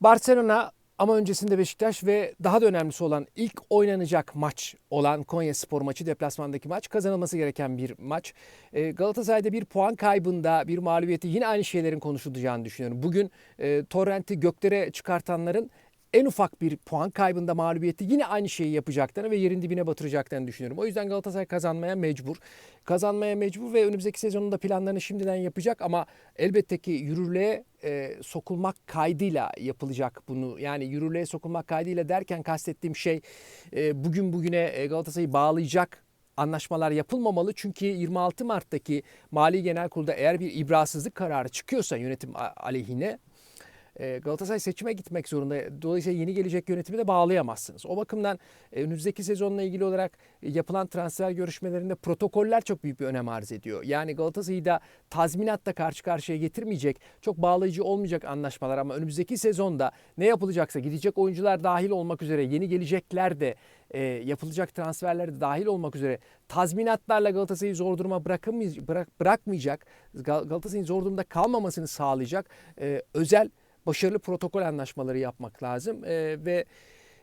Barcelona ama öncesinde Beşiktaş ve daha da önemlisi olan ilk oynanacak maç olan Konya Spor maçı deplasmandaki maç kazanılması gereken bir maç. Ee, Galatasaray'da bir puan kaybında bir mağlubiyeti yine aynı şeylerin konuşulacağını düşünüyorum. Bugün e, Torrent'i göklere çıkartanların en ufak bir puan kaybında mağlubiyeti yine aynı şeyi yapacaklarını ve yerin dibine batıracaklarını düşünüyorum. O yüzden Galatasaray kazanmaya mecbur. Kazanmaya mecbur ve önümüzdeki sezonun da planlarını şimdiden yapacak ama elbette ki yürürlüğe e, sokulmak kaydıyla yapılacak bunu. Yani yürürlüğe sokulmak kaydıyla derken kastettiğim şey e, bugün bugüne e, Galatasaray'ı bağlayacak anlaşmalar yapılmamalı. Çünkü 26 Mart'taki Mali Genel Kurul'da eğer bir ibrasızlık kararı çıkıyorsa yönetim aleyhine e, Galatasaray seçime gitmek zorunda. Dolayısıyla yeni gelecek yönetimi de bağlayamazsınız. O bakımdan e, önümüzdeki sezonla ilgili olarak e, yapılan transfer görüşmelerinde protokoller çok büyük bir önem arz ediyor. Yani Galatasaray'ı da tazminatla karşı karşıya getirmeyecek, çok bağlayıcı olmayacak anlaşmalar ama önümüzdeki sezonda ne yapılacaksa gidecek oyuncular dahil olmak üzere yeni gelecekler de e, yapılacak transferler de dahil olmak üzere tazminatlarla Galatasaray'ı zor duruma bırak, bırakmayacak, Galatasaray'ın zor durumda kalmamasını sağlayacak e, özel başarılı protokol anlaşmaları yapmak lazım e, ve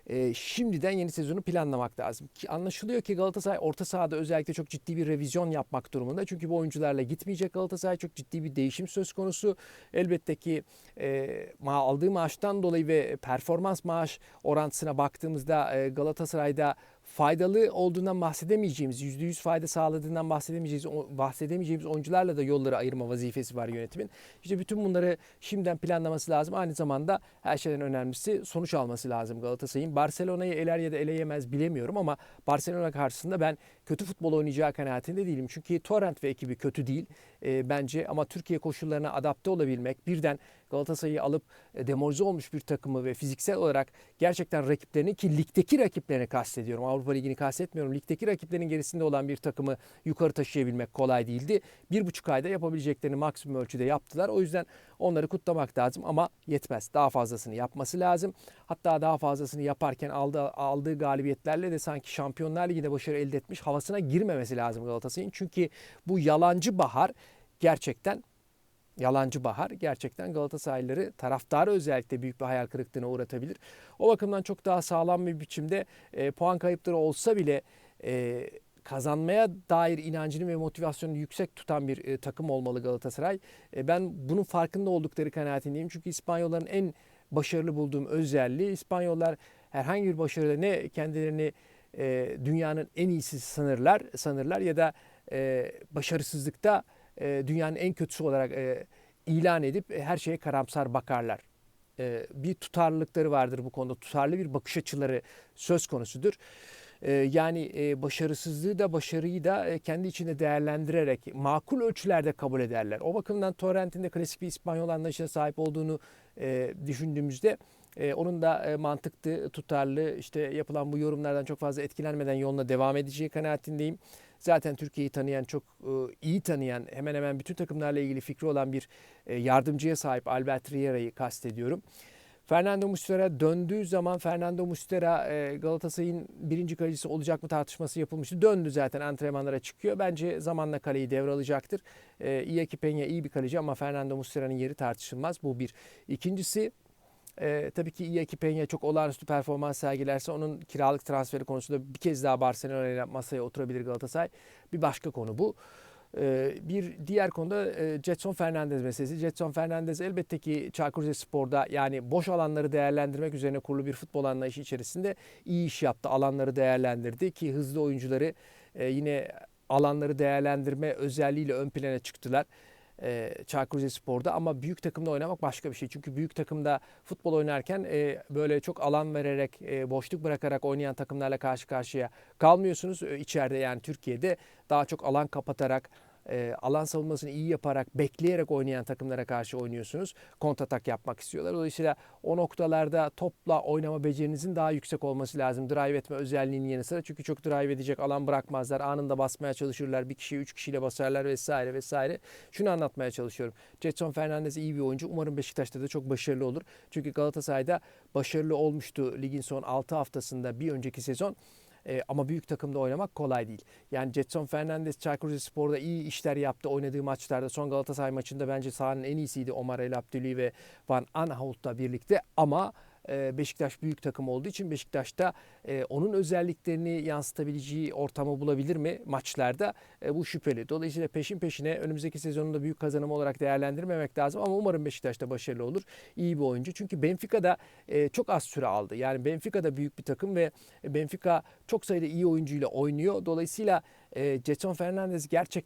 e, şimdiden yeni sezonu planlamak lazım. Ki anlaşılıyor ki Galatasaray orta sahada özellikle çok ciddi bir revizyon yapmak durumunda. Çünkü bu oyuncularla gitmeyecek Galatasaray çok ciddi bir değişim söz konusu. Elbette ki e, aldığı maaştan dolayı ve performans maaş orantısına baktığımızda e, Galatasaray'da faydalı olduğundan bahsedemeyeceğimiz, %100 fayda sağladığından bahsedemeyeceğimiz, bahsedemeyeceğimiz oyuncularla da yolları ayırma vazifesi var yönetimin. İşte bütün bunları şimdiden planlaması lazım. Aynı zamanda her şeyden önemlisi sonuç alması lazım Galatasaray'ın. Barcelona'yı eler ya da eleyemez bilemiyorum ama Barcelona karşısında ben kötü futbol oynayacağı kanaatinde değilim. Çünkü Torrent ve ekibi kötü değil e, bence ama Türkiye koşullarına adapte olabilmek, birden Galatasaray'ı alıp e, demoralize olmuş bir takımı ve fiziksel olarak gerçekten rakiplerini ki ligdeki rakiplerini kastediyorum. Avrupa Ligi'ni kastetmiyorum. Ligdeki rakiplerin gerisinde olan bir takımı yukarı taşıyabilmek kolay değildi. Bir buçuk ayda yapabileceklerini maksimum ölçüde yaptılar. O yüzden onları kutlamak lazım ama yetmez. Daha fazlasını yapması lazım. Hatta daha fazlasını yaparken aldığı, aldığı galibiyetlerle de sanki Şampiyonlar Ligi'nde başarı elde etmiş havasına girmemesi lazım Galatasaray'ın. Çünkü bu yalancı bahar gerçekten yalancı bahar gerçekten Galatasaraylıları taraftarı özellikle büyük bir hayal kırıklığına uğratabilir. O bakımdan çok daha sağlam bir biçimde e, puan kayıpları olsa bile e, kazanmaya dair inancını ve motivasyonunu yüksek tutan bir e, takım olmalı Galatasaray. E, ben bunun farkında oldukları kanaatindeyim. Çünkü İspanyolların en başarılı bulduğum özelliği İspanyollar herhangi bir başarıda ne kendilerini e, dünyanın en iyisi sanırlar sanırlar ya da e, başarısızlıkta e, dünyanın en kötüsü olarak e, ilan edip e, her şeye karamsar bakarlar. E, bir tutarlılıkları vardır bu konuda. Tutarlı bir bakış açıları söz konusudur. E, yani e, başarısızlığı da başarıyı da e, kendi içinde değerlendirerek makul ölçülerde kabul ederler. O bakımdan Torrent'in de klasik bir İspanyol anlayışına sahip olduğunu e, düşündüğümüzde e, onun da e, mantıklı, tutarlı, işte yapılan bu yorumlardan çok fazla etkilenmeden yoluna devam edeceği kanaatindeyim. Zaten Türkiye'yi tanıyan, çok e, iyi tanıyan, hemen hemen bütün takımlarla ilgili fikri olan bir e, yardımcıya sahip Albert Riera'yı kastediyorum. Fernando Muslera döndüğü zaman Fernando Muslera e, Galatasaray'ın birinci kalecisi olacak mı tartışması yapılmıştı. Döndü zaten antrenmanlara çıkıyor. Bence zamanla kaleyi devralacaktır. Iñaki Peña iyi bir kaleci ama Fernando Muslera'nın yeri tartışılmaz. Bu bir. İkincisi e, tabii ki Iñaki Peña çok olağanüstü performans sergilerse onun kiralık transferi konusunda bir kez daha Barcelona ile masaya oturabilir Galatasaray. Bir başka konu bu. E, bir diğer konuda e, Jetson Fernandez meselesi. Jetson Fernandez elbette ki Çaykur Rizespor'da yani boş alanları değerlendirmek üzerine kurulu bir futbol anlayışı içerisinde iyi iş yaptı. Alanları değerlendirdi ki hızlı oyuncuları e, yine alanları değerlendirme özelliğiyle ön plana çıktılar e, Çaykur Rizespor'da ama büyük takımda oynamak başka bir şey. Çünkü büyük takımda futbol oynarken e, böyle çok alan vererek, e, boşluk bırakarak oynayan takımlarla karşı karşıya kalmıyorsunuz. E, içeride yani Türkiye'de daha çok alan kapatarak e, alan savunmasını iyi yaparak, bekleyerek oynayan takımlara karşı oynuyorsunuz. Kontratak yapmak istiyorlar. Dolayısıyla o noktalarda topla oynama becerinizin daha yüksek olması lazım. Drive etme özelliğinin yanı sıra. Çünkü çok drive edecek alan bırakmazlar. Anında basmaya çalışırlar. Bir kişiyi üç kişiyle basarlar vesaire vesaire. Şunu anlatmaya çalışıyorum. Jetson Fernandez iyi bir oyuncu. Umarım Beşiktaş'ta da çok başarılı olur. Çünkü Galatasaray'da başarılı olmuştu ligin son 6 haftasında bir önceki sezon E, ama büyük takımda oynamak kolay değil. Yani Jetson Fernandez Çaykur Rizespor'da iyi işler yaptı oynadığı maçlarda. Son Galatasaray maçında bence sahanın en iyisiydi Omar El Abdülü ve Van Aanholt'la birlikte ama Beşiktaş büyük takım olduğu için Beşiktaş'ta e, onun özelliklerini yansıtabileceği ortamı bulabilir mi maçlarda? E, bu şüpheli. Dolayısıyla peşin peşine önümüzdeki sezonun da büyük kazanım olarak değerlendirmemek lazım ama umarım Beşiktaş'ta başarılı olur. İyi bir oyuncu. Çünkü Benfica'da e, çok az süre aldı. Yani Benfica'da büyük bir takım ve Benfica çok sayıda iyi oyuncuyla oynuyor. Dolayısıyla Jetson Fernandez gerçekten